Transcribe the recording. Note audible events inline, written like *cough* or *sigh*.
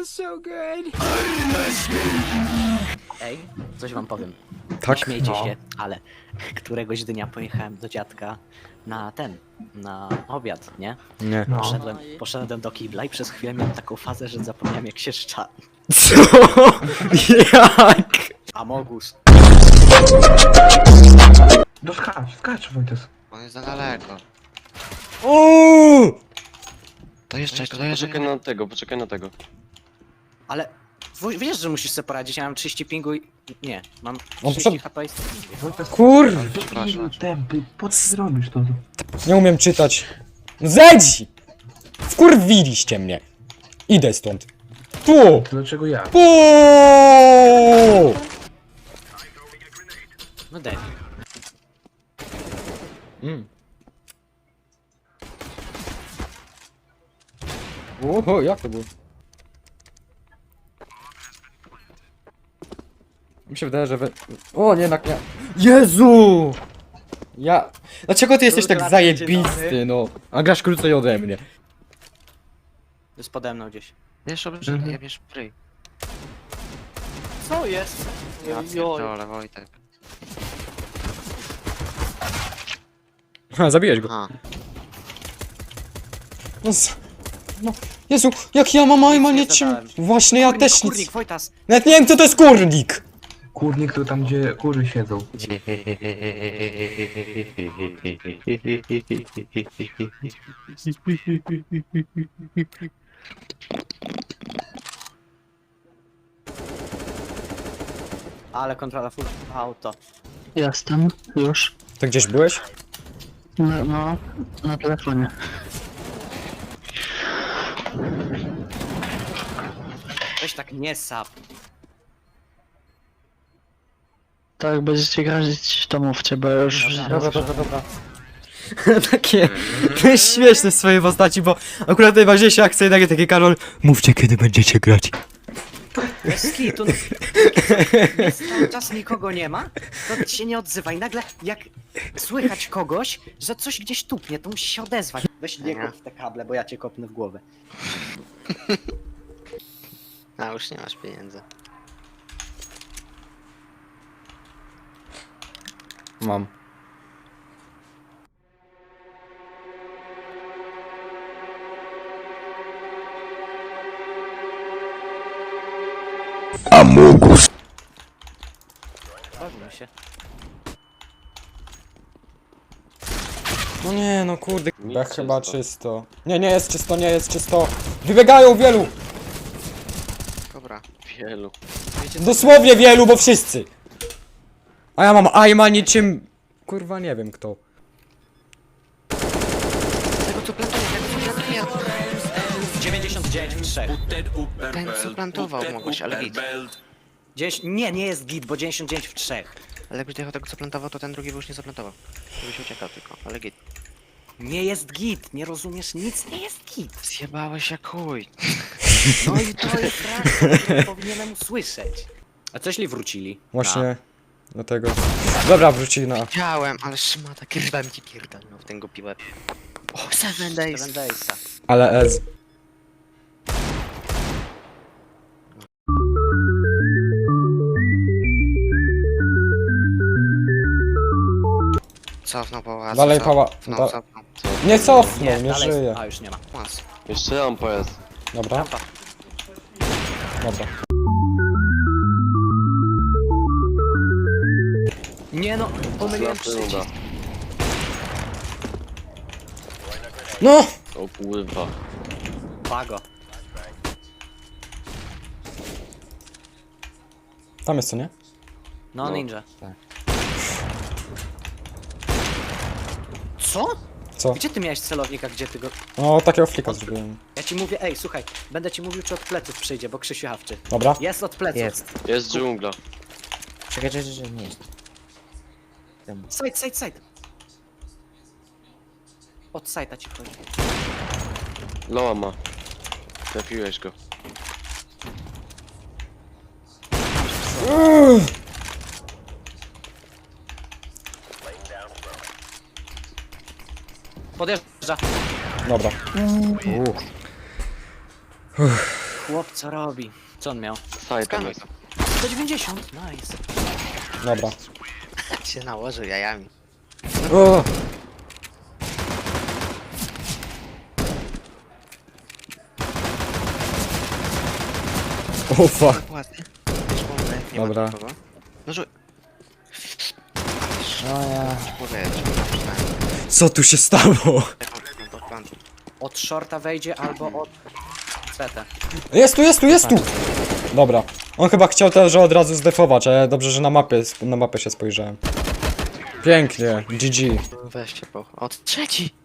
feels so good. Ej, coś wam powiem. Tak? Śmiejcie No. się, ale *laughs* któregoś dnia pojechałem do dziadka na ten, na obiad, nie? Nie. No. Poszedłem, poszedłem do kibla i przez chwilę miałem taką fazę, że zapomniałem jak się szcza. Co? *laughs* Jak? Amogus. No skacz, skacz Wojtes. On jest za daleko. Uuu! To jeszcze, to jeszcze. Poczekaj na tego, poczekaj na tego. Ale wiesz, że musisz sobie poradzić, ja mam 30 pingu i... Nie, mam On 30 przed- HP i... Wojtes, Kur... Przepraszam. tempy, po co ty robisz to? Nie umiem czytać. No Zejdź! Wkurwiliście mnie. Idę stąd. Tu! Dlaczego ja? Tu! No daj. Mm. Oho, jak to było? Mi się wydaje, że wy... O, nie, jednak nie. Jezu! Ja... Dlaczego ty jesteś tak Kurde, zajebisty, no? A grasz krócej ode mnie. Jest pode mną gdzieś. Bierz obrzyd, Mhm. ja bierz pryj. Co jest? Ja pierdolę, Wojtek. Ha, zabiłeś go. Aha. No, z... no, Jezu, jak ja mam aima nie nie czym... zadałem. Właśnie, ja też nic... kurnik, Wojtas. Nawet nie wiem, co to jest kurnik! Kurnik to tam, gdzie kury siedzą. Ale kontrola full auto. Jestem, już. To gdzieś byłeś? No, no na telefonie. Weź tak nie sap. Tak, będziecie grać, to mówcie, bo ja już... Dobra, dobra, dobra. *laughs* takie, to *laughs* jest śmieszne w swojej postaci, bo akurat najważniejsze akcje jednak takie Karol Mówcie kiedy będziecie grać. Kitu. no. Jest *laughs* cały czas nikogo nie ma, to się nie odzywaj. Nagle jak słychać kogoś, że coś gdzieś tupnie, to musi się odezwać. Weź nie Nie. kop w te kable, bo ja cię kopnę w głowę. A już nie masz pieniędzy. Mam. Bawimy się. No nie, no kurde, Nic tak chyba czysto. czysto. Nie, nie jest czysto, nie jest czysto. Wybiegają wielu! Dobra. Wielu. Dosłownie wielu, bo wszyscy! A ja mam aima niczym... Kurwa, nie wiem kto. Tego co plantuje, tego co plantuje. 99 w 3. Ten co plantował mogłeś, ale git. Gdzieś, nie, nie jest git, bo 99 w 3. Ale jakbyś dojechał tego co plantował, to ten drugi by już nie zaplantował. Żebyś uciekał tylko, ale git. Nie jest git, nie rozumiesz? Nic nie jest git. Zjebałeś jak chuj. No i to jest racja, którą powinienem usłyszeć. A co jeśli wrócili? Właśnie... Do tego... Dobra, wrócili na... Widziałem, ale szmata, kurwa mi ci pierdolną w tego piłę. O, Seven Days. Seven Daysa. Ale Ez. Cofnął pałac. Dalej pała... Da... cofnął. Nie cofnął, nie, dalej- żyje. A, już nie ma. Jeszcze lampa jest. Dobra. Dobra. Nie no, pomyliłem przycisk. No! O pływa. Pago. Tam jest co, nie? No, No, ninja. tak. Co? Co? Gdzie ty miałeś celownika, gdzie ty go... No, takiego flika zrobiłem. Ja ci mówię, ej, słuchaj, będę ci mówił, czy od pleców przyjdzie, bo Krzysiu hawczy. Dobra. Jest od pleców. Jest. Jest dżungla. Czekaj, czekaj, czekaj, nie jest. Side, side, side. Od side'a ci chodzi. Loa ma. Trafiłeś go. Podjeżdża. Dobra. chłop co robi? Co on miał? Saj tam Skanuj jest. to. 190, nice. Dobra. Tak się nałożył jajami. O! O fuck. Ładnie. Szkoda, jak nie ma Dobra. nikogo. No rzuć. No ja... Przynajmniej. Co tu się stało? Od shorta wejdzie albo od CT. Jest tu, jest tu, jest tu! Dobra. On chyba chciał też od razu zdefować, ale dobrze, że na mapie, na mapę się spojrzałem. Pięknie, GG. Weźcie po. O, trzeci!